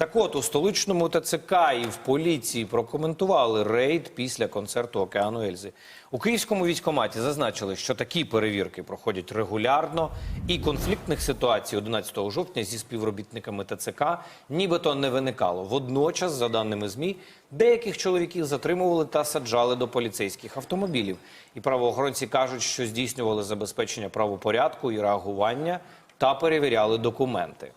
Так от у столичному ТЦК і в поліції прокоментували рейд після концерту Океану Ельзи. У київському військкоматі зазначили, що такі перевірки проходять регулярно, і конфліктних ситуацій 11 жовтня зі співробітниками ТЦК нібито не виникало. Водночас, за даними змі, деяких чоловіків затримували та саджали до поліцейських автомобілів. І правоохоронці кажуть, що здійснювали забезпечення правопорядку і реагування та перевіряли документи.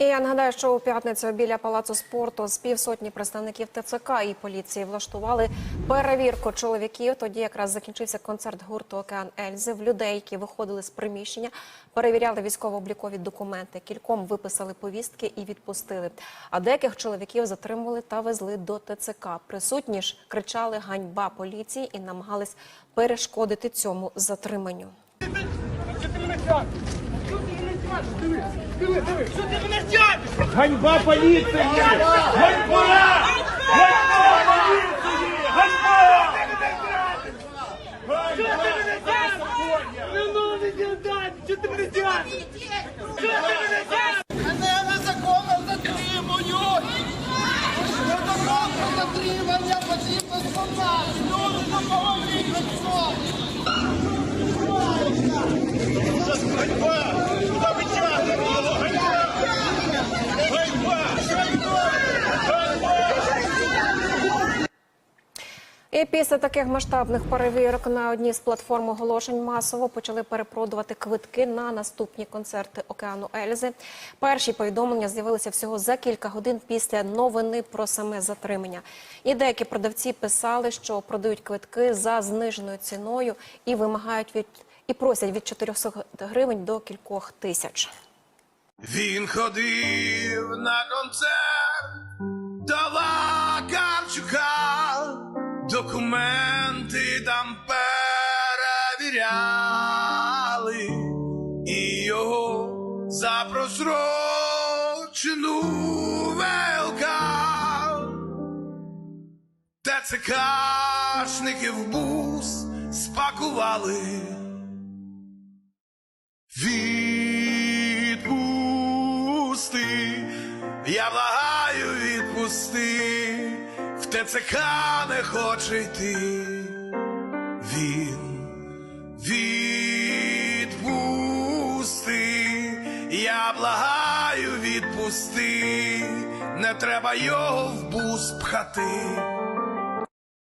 І я нагадаю, що у п'ятницю біля палацу спорту з півсотні представників ТЦК і поліції влаштували перевірку чоловіків. Тоді якраз закінчився концерт гурту Океан Ельзи. В людей, які виходили з приміщення, перевіряли військово-облікові документи. Кільком виписали повістки і відпустили. А деяких чоловіків затримували та везли до ТЦК. Присутні ж кричали ганьба поліції і намагались перешкодити цьому затриманню. Диви, диви, диви. Що ти мене тягнеш? Ганьба поліції! Ганьба! Ганьба поліції! Ганьба! Що ти мене тягнеш? Не новий дядь! Що ти мене тягнеш? Що ти мене тягнеш? Мене незаконно затримують! Незаконно затримання потрібно сконати! Люди, допоможіть ви що? І після таких масштабних перевірок на одній з платформ оголошень масово почали перепродувати квитки на наступні концерти Океану Ельзи. Перші повідомлення з'явилися всього за кілька годин після новини про саме затримання. І деякі продавці писали, що продають квитки за зниженою ціною і вимагають від і просять від 400 гривень до кількох тисяч. Він ходив на концерт документи там перевіряли, і його за просрочену ВЛК. ТЦКшники в бус спакували. Відпусти, я благаю, відпусти, ТЦК не хоче йти. Він відпусти, я благаю, відпусти, не треба його в бус пхати.